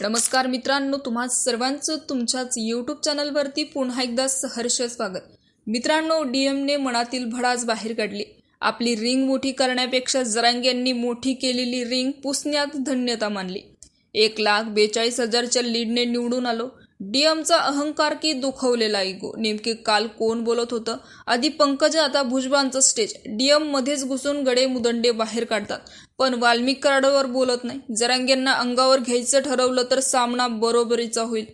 नमस्कार मित्रांनो तुम्हा सर्वांचं तुमच्याच यूट्यूब चॅनलवरती पुन्हा एकदा सहर्ष स्वागत. मित्रांनो डी एमने मनातील भडास बाहेर काढली. आपली रिंग मोठी करण्यापेक्षा जरांग यांनी मोठी केलेली रिंग पुसण्यात धन्यता मानली. एक लाख बेचाळीस हजारच्या लीडने निवडून आलो. डीएमचा अहंकार की दुखवलेला इगो नेमके काल कोण बोलत होतं? आधी पंकजा आता भुजबळांचं स्टेज. डीएम मध्येच घुसून गडे मुदंडे बाहेर काढतात. पण वाल्मिकराडवर बोलत नाही. जरांगेंना अंगावर घ्यायचं ठरवलं तर सामना बरोबरीचा होईल.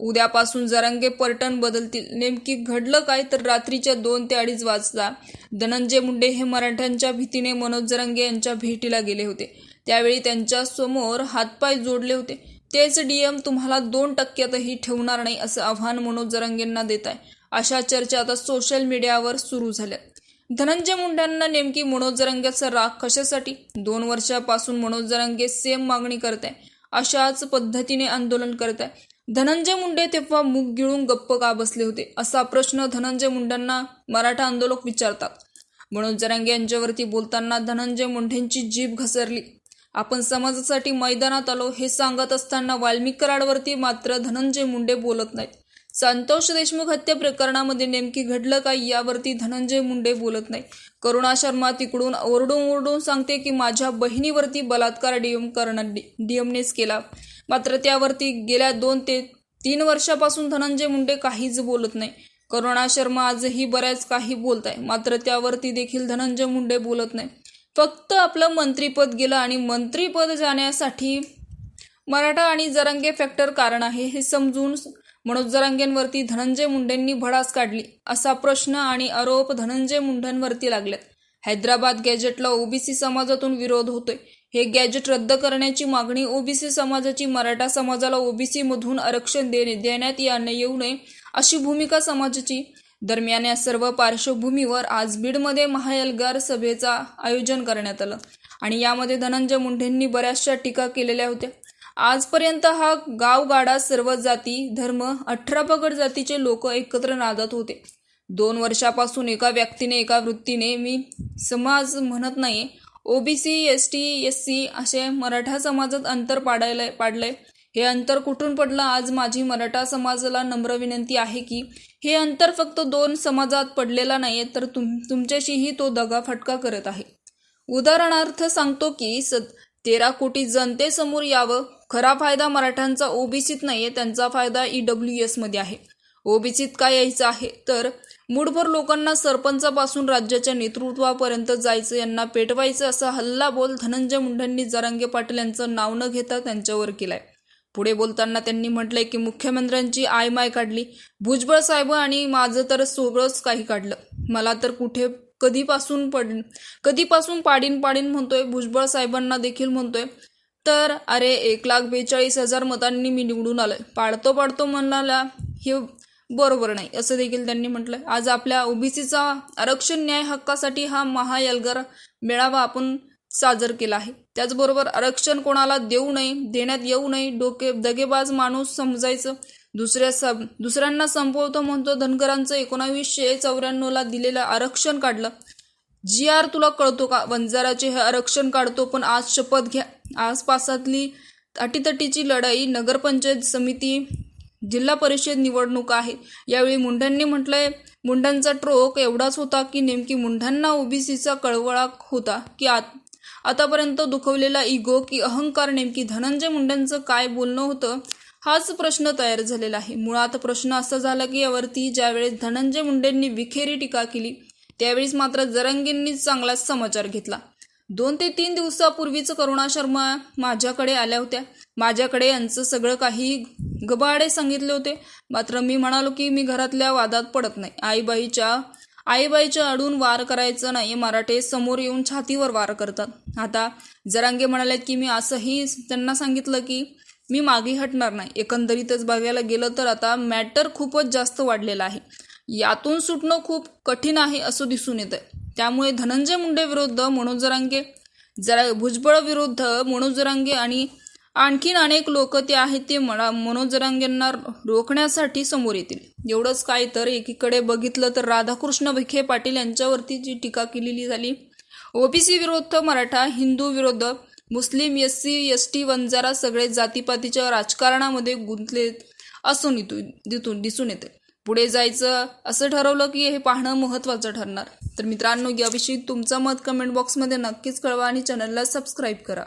उद्यापासून जरांगे पर्टन बदलतील. नेमकी घडलं काय तर रात्रीच्या दोन ते अडीच वाजता धनंजय मुंडे हे मराठ्यांच्या भीतीने मनोज जरांगे यांच्या भेटीला गेले होते. त्यावेळी त्यांच्यासमोर हातपाय जोडले होते. तेच डीएम तुम्हाला दोन टक्क्यातही ठेवणार नाही असं आव्हान मनोज जरांगेंना देत आहे अशा चर्चा आता सोशल मीडियावर सुरू झाल्या धनंजय मुंडेंना नेमकी मनोज जरांगेचा राग कशासाठी? दोन वर्षापासून मनोज जरांगे सेम मागणी करत आहे अशाच पद्धतीने आंदोलन करत आहे धनंजय मुंडे तेव्हा मुग गिळून गप्प का बसले होते? असा प्रश्न धनंजय मुंडेंना मराठा आंदोलक विचारतात. मनोज जरांगे यांच्यावरती बोलताना धनंजय मुंडेंची जीभ घसरली. आपण समाजासाठी मैदानात आलो हे सांगत असताना वाल्मिक कराडवरती मात्र धनंजय मुंडे बोलत नाहीत. संतोष देशमुख हत्या प्रकरणामध्ये नेमकी घडलं काय यावरती धनंजय मुंडे बोलत नाही करुणा शर्मा तिकडून ओरडून ओरडून सांगते की माझ्या बहिणीवरती बलात्कार डीएम करणार डीएमनेच केला. मात्र त्यावरती गेल्या दोन ते तीन वर्षापासून धनंजय मुंडे काहीच बोलत नाही. करुणा शर्मा आजही बऱ्याच काही बोलत आहे मात्र त्यावरती देखील धनंजय मुंडे बोलत नाही फक्त आपलं मंत्रीपद गेलं आणि मंत्रीपद जाण्यासाठी मराठा आणि जरांगे फॅक्टर कारण आहे हे समजून मनोज जरांगेंवरती धनंजय मुंडेंनी भडास काढली असा प्रश्न आणि आरोप धनंजय मुंडेंवरती लागलेत. हैदराबाद गॅजेटला ओबीसी समाजातून विरोध होतोय. हे गॅजेट रद्द करण्याची मागणी ओबीसी समाजाची मराठा समाजाला ओबीसीमधून आरक्षण देणे देण्यात येऊ नये अशी भूमिका समाजाची दरम्यान या सर्व पार्श्वभूमीवर आज बीडमध्ये महाएल्गार सभेचा आयोजन करण्यात आलं. आणि यामध्ये धनंजय मुंडेंनी बऱ्याचशा टीका केलेल्या होत्या. आजपर्यंत हा गावगाडा सर्व जाती धर्म अठरा पगड जातीचे लोक एकत्र नादात होते. दोन वर्षापासून एका व्यक्तीने एका वृत्तीने मी समाज म्हणत नाही OBC S T S C असे मराठा समाजात अंतर पाडायला पाडलंय. हे अंतर कुठून पडलं? आज माझी मराठा समाजाला नम्र विनंती आहे की हे अंतर फक्त दोन समाजात पडलेला नाही तर तुम तुमच्याशीही तो दगाफटका करत आहे. उदाहरणार्थ सांगतो की स तेरा कोटी जनतेसमोर यावं खरा फायदा मराठ्यांचा ओबीसीत आहे त्यांचा फायदा ई डब्ल्यू एसमध्ये आहे. ओबीसीत काय यायचं आहे? तर मूठभर लोकांना सरपंचापासून राज्याच्या नेतृत्वापर्यंत जायचं यांना पेटवायचं असा हल्ला बोल धनंजय मुंडेंनी जरांगे पाटील यांचं नाव न घेता त्यांच्यावर केलाय. पुढे बोलताना त्यांनी म्हटलंय की मुख्यमंत्र्यांची आय माय काढली भुजबळ साहेब आणि माझं तर सगळंच काही काढलं. मला तर कुठे कधीपासून पड कधीपासून पाडीन पाडीन म्हणतोय भुजबळ साहेबांना देखील म्हणतोय. तर अरे एक लाख बेचाळीस हजार मतांनी मी निवडून आलोय. पाडतो पाडतो म्हणाला हे बरोबर नाही असं देखील त्यांनी म्हटलंय. आज आपल्या ओबीसीचा आरक्षण न्याय हक्कासाठी हा महायलगर मेळावा आपण साजर केला आहे. त्याचबरोबर आरक्षण कोणाला देऊ नये देण्यात येऊ नये डोके दगेबाज माणूस समजायचं. दुसऱ्या सब दुसऱ्यांना संपवतो म्हणतो धनगरांचं एकोणावीसशे चौऱ्याण्णवला दिलेलं आरक्षण काढलं. जी आर तुला कळतो का? वंजाराचे हे आरक्षण काढतो पण आज शपथ घ्या. आसपासातली अटीतटीची लढाई नगरपंचायत समिती जिल्हा परिषद निवडणूक आहे. यावेळी मुंढ्यांनी म्हटलंय मुंढ्यांचा ट्रोक एवढाच होता की नेमकी मुंढ्यांना ओबीसीचा कळवळा होता की आत आतापर्यंत दुखवलेला इगो की अहंकार नेमकी धनंजय मुंडेंचं काय बोलणं होतं हाच प्रश्न तयार झालेला आहे. मुळात प्रश्न असा झाला की यावरती ज्यावेळेस धनंजय मुंडेंनी विखेरी टीका केली त्यावेळेस मात्र जरंगींनी चांगलाच समाचार घेतला. दोन ते तीन दिवसापूर्वीच करुणा शर्मा माझ्याकडे आल्या होत्या. माझ्याकडे यांचं सगळं काही गबाडे सांगितले होते. मात्र मी म्हणालो की मी घरातल्या वादात पडत नाही. आईबाईच्या आईबाईच्या अडून वार करायचं नाही मराठे समोर येऊन छातीवर वार करतात. आता जरांगे म्हणालेत की मी असंही त्यांना सांगितलं की मी मागे हटणार नाही. एकंदरीतच बघायला गेलं तर आता मॅटर खूपच जास्त वाढलेलं आहे. यातून सुटणं खूप कठीण आहे असं दिसून येतं त्यामुळे धनंजय मुंडे विरुद्ध मनोज जरांगे जरा भुजबळ विरुद्ध मनोज जरांगे आणि आणखीन अनेक लोक ते आहेत ते मला मनोज रोखण्यासाठी समोर येतील. एवढंच काय तर एकीकडे बघितलं तर राधाकृष्ण विखे पाटील यांच्यावरती जी टीका केलेली झाली. ओबीसी विरुद्ध मराठा हिंदू विरुद्ध मुस्लिम S C S T Vanjara सगळे जातीपातीच्या राजकारणामध्ये गुंतले असून इथून दिसून दिसून येते. पुढे जायचं असं ठरवलं की हे पाहणं महत्त्वाचं ठरणार. तर मित्रांनो याविषयी तुमचं मत कमेंट बॉक्समध्ये नक्कीच कळवा आणि चॅनलला सबस्क्राईब करा.